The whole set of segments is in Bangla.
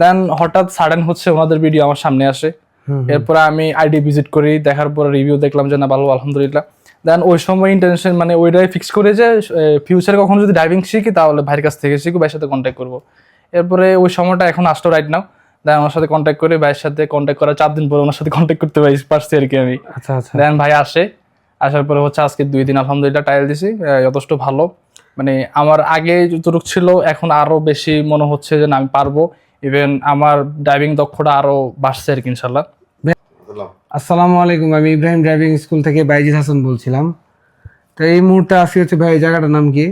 দেন হঠাৎ সাডেন হচ্ছে ওনাদের ভিডিও আমার সামনে আসে। এরপরে আমি আইডি ভিজিট করি দেখার পর রিভিউ দেখলাম যে না ভালো আলহামদুলিল্লাহ। দেন ওই সময় ইন্টেনশন মানে ওইটাই ফিক্স করে যে ফিউচারে কখনো যদি ড্রাইভিং শিখি তাহলে ভাইয়ের কাছ থেকে শিখি ভাইয়ের সাথে কন্ট্যাক্ট করব। এরপরে ওই সময়টা এখন আসতো রাইট নাও দেন আমার সাথে কন্ট্যাক্ট করে ভাইয়ের সাথে কন্ট্যাক্ট করার চার দিন পরে ওনার সাথে কন্ট্যাক্ট করতে পারি পারছি আর কি আমি। আচ্ছা আচ্ছা। দেন ভাই আসে আসার পরে হচ্ছে আজকে দুই দিন আলহামদুলিল্লাহ টাইল দিছি যথেষ্ট ভালো। মানে আমার আগে যতটুকু ছিল এখন আরও বেশি মনে হচ্ছে যে না আমি পারব। ইভেন আমার ড্রাইভিং দক্ষতা আরও বাড়ছে আর কি ইনশাল্লাহ। আসসালামু আলাইকুম আমি ইব্রাহিম ড্রাইভিং স্কুল থেকে বাইজিদ হাসান বলছিলাম। তো এই মুহূর্তে আসি হচ্ছে ভাই এই জায়গাটার নাম কি?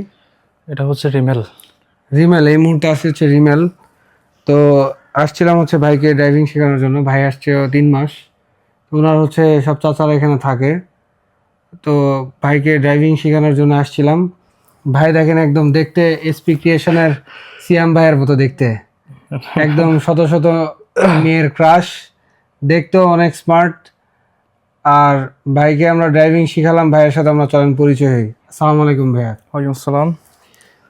এটা হচ্ছে রিমেল। রিমেল এই মুহূর্তে আসি হচ্ছে রিমেল। তো আসছিলাম হচ্ছে ভাইকে ড্রাইভিং শেখানোর জন্য ভাই আসছে তিন মাস। ওনার হচ্ছে সব চাচারা এখানে থাকে। তো ভাইকে ড্রাইভিং শেখানোর জন্য আসছিলাম। ভাই দেখেন একদম দেখতে এসপি ক্রিয়েশনের সিয়াম ভাইয়ের মতো দেখতে। একদম শত শত মেয়ের ক্রাশ দেখতেও অনেক স্মার্ট আর ভাইকে আমরা ড্রাইভিং শিখালাম ভাইয়ের সাথে আমরা চলেন পরিচয় হই। আসসালামু আলাইকুম ভাইয়া। ওয়ালাইকুম আসসালাম।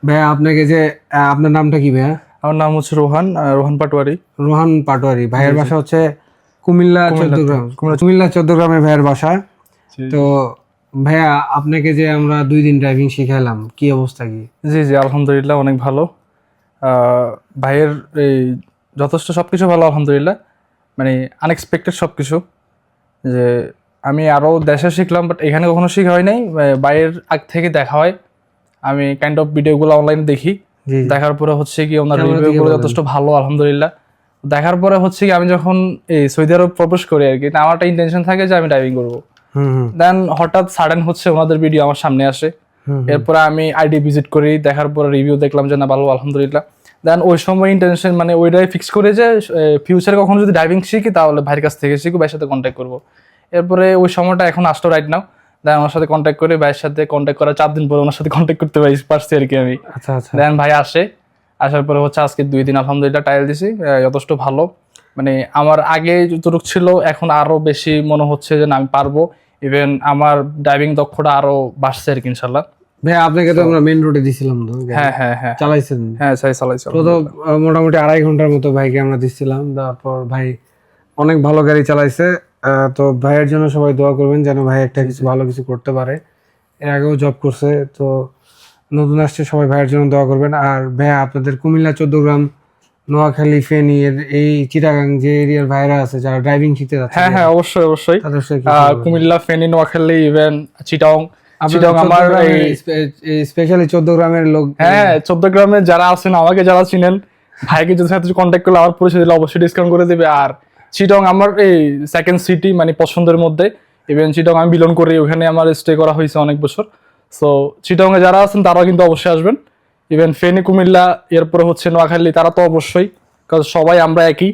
ভাইয়া আপনাকে যে আপনার নামটা কি ভাইয়া? আমার নাম হচ্ছে রোহান রোহান পাটোয়ারি। রোহান পাটোয়ারি ভাইয়ের বাসা হচ্ছে কুমিল্লা চোদ্দগ্রাম কুমিল্লা চোদ্দগ্রামে ভাইয়ের বাসা। তো ভাইয়া আপনাকে যে আমরা দুই দিন ড্রাইভিং শিখালাম কি অবস্থা কি? জি জি আলহামদুলিল্লাহ অনেক ভালো। ভাইয়ের এই যথেষ্ট সব কিছু ভালো আলহামদুলিল্লাহ। মানে আনএক্সপেক্টেড সব কিছু যে আমি আরও দেশে শিখলাম বাট এখানে কখনো শেখা হয় নাই। বাইরের আগ থেকে দেখা হয়। আমি কাইন্ড অফ ভিডিওগুলো অনলাইনে দেখি। দেখার পরে হচ্ছে কি ওনার রিভিউগুলো যথেষ্ট ভালো আলহামদুলিল্লাহ। দেখার পরে হচ্ছে কি আমি যখন এই সৌদি আরব প্রবেশ করি আর কি আমার একটা ইন্টেনশন থাকে যে আমি ড্রাইভিং করব। দেন হঠাৎ সাডেন হচ্ছে ওনাদের ভিডিও আমার সামনে আসে। এরপরে আমি আইডি ভিজিট করি দেখার পরে রিভিউ দেখলাম যে না ভালো আলহামদুলিল্লাহ। দেন ওই সময় ইন্টেনশন মানে ওইটাই ফিক্স করে যে ফিউচারে কখনো যদি ড্রাইভিং শিখি তাহলে ভাইয়ের কাছ থেকে শিখি ভাইয়ের সাথে কন্ট্যাক্ট করব। এরপরে ওই সময়টা এখন আসতো রাইট নাও দেন আমার সাথে কন্ট্যাক্ট করে ভাইয়ের সাথে কন্ট্যাক্ট করার চার দিন পরে ওনার সাথে কন্ট্যাক্ট করতে পারি পারছি আর কি আমি। আচ্ছা আচ্ছা। দেন ভাই আসে আসার পরে হচ্ছে আজকে দুই দিন আলহামদুলিল্লাহ টাইল দিছি যথেষ্ট ভালো। মানে আমার আগে যতটুকু ছিল এখন আরও বেশি মনে হচ্ছে যে না আমি পারব। ইভেন আমার ড্রাইভিং দক্ষতা আরও বাড়ছে আর কি ইনশাল্লাহ। ভাইয়া আপনাকে তো আমরা রোডে দিছিলাম তো হ্যাঁ হ্যাঁ হ্যাঁ। চালাইছেন? হ্যাঁ চাই চালাই তো মোটামুটি আড়াই ঘণ্টার মতো ভাইকে আমরা দিচ্ছিলাম তারপর ভাই অনেক ভালো গাড়ি চালাইছে। তো ভাইয়ের জন্য সবাই দোয়া করবেন যেন ভাই একটা কিছু ভালো কিছু করতে পারে। এর আগেও জব করছে তো নতুন আসছে সবাই ভাইয়ের জন্য দোয়া করবেন। আর ভাইয়া আপনাদের কুমিল্লা চোদ্দগ্রাম নোয়াখালী ফেনী এর এই চিটাগাং যে এরিয়ার ভাইরা আছে যারা ড্রাইভিং শিখতে যাচ্ছে হ্যাঁ হ্যাঁ অবশ্যই অবশ্যই। কুমিল্লা ফেনী নোয়াখালী ইভেন চিটাং আমার স্পেশালি চোদ্দগ্রামের লোক হ্যাঁ চোদ্দ গ্রামে যারা আছেন আমাকে যারা চিনেন ভাইকে যদি সাথে কন্ট্যাক্ট করলে আমার পরিচয় দিলে অবশ্যই ডিসকাউন্ট করে দেবে। আর চিটং আমার এই সেকেন্ড সিটি মানে পছন্দের মধ্যে। ইভেন চিটং আমি বিলন করি ওখানে আমার স্টে করা হয়েছে অনেক বছর। সো চিটং এ যারা আছেন তারাও কিন্তু অবশ্যই আসবেন। ইভেন ফেনী কুমিল্লা এরপরে হচ্ছে নোয়াখালী তারা তো অবশ্যই কারণ সবাই আমরা একই।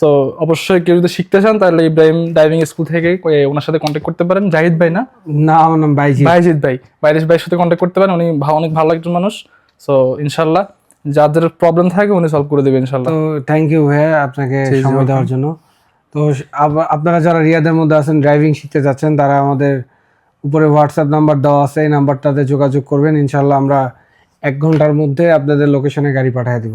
সো অবশ্যই কেউ যদি শিখতে চান তাহলে ইব্রাহিম ড্রাইভিং স্কুল থেকে ওনার সাথে কন্ট্যাক্ট করতে পারেন। জাহিদ ভাই না? না আমার নাম বাইজি বাইজিৎ ভাই। বাইজিৎ ভাইয়ের সাথে কন্ট্যাক্ট করতে পারেন। উনি অনেক ভালো একজন মানুষ। সো ইনশাল্লাহ যাদের প্রবলেম থাকে উনি সলভ করে দেবে ইনশাল্লাহ। তো থ্যাংক ইউ ভাইয়া আপনাকে সময় দেওয়ার জন্য। তো আপনারা যারা রিয়াদের মধ্যে আছেন ড্রাইভিং শিখতে যাচ্ছেন তারা আমাদের উপরে হোয়াটসঅ্যাপ নাম্বার দেওয়া আছে। এই নাম্বারটাতে যোগাযোগ করবেন। ইনশাল্লাহ আমরা এক ঘণ্টার মধ্যে আপনাদের লোকেশনে গাড়ি পাঠিয়ে দিব।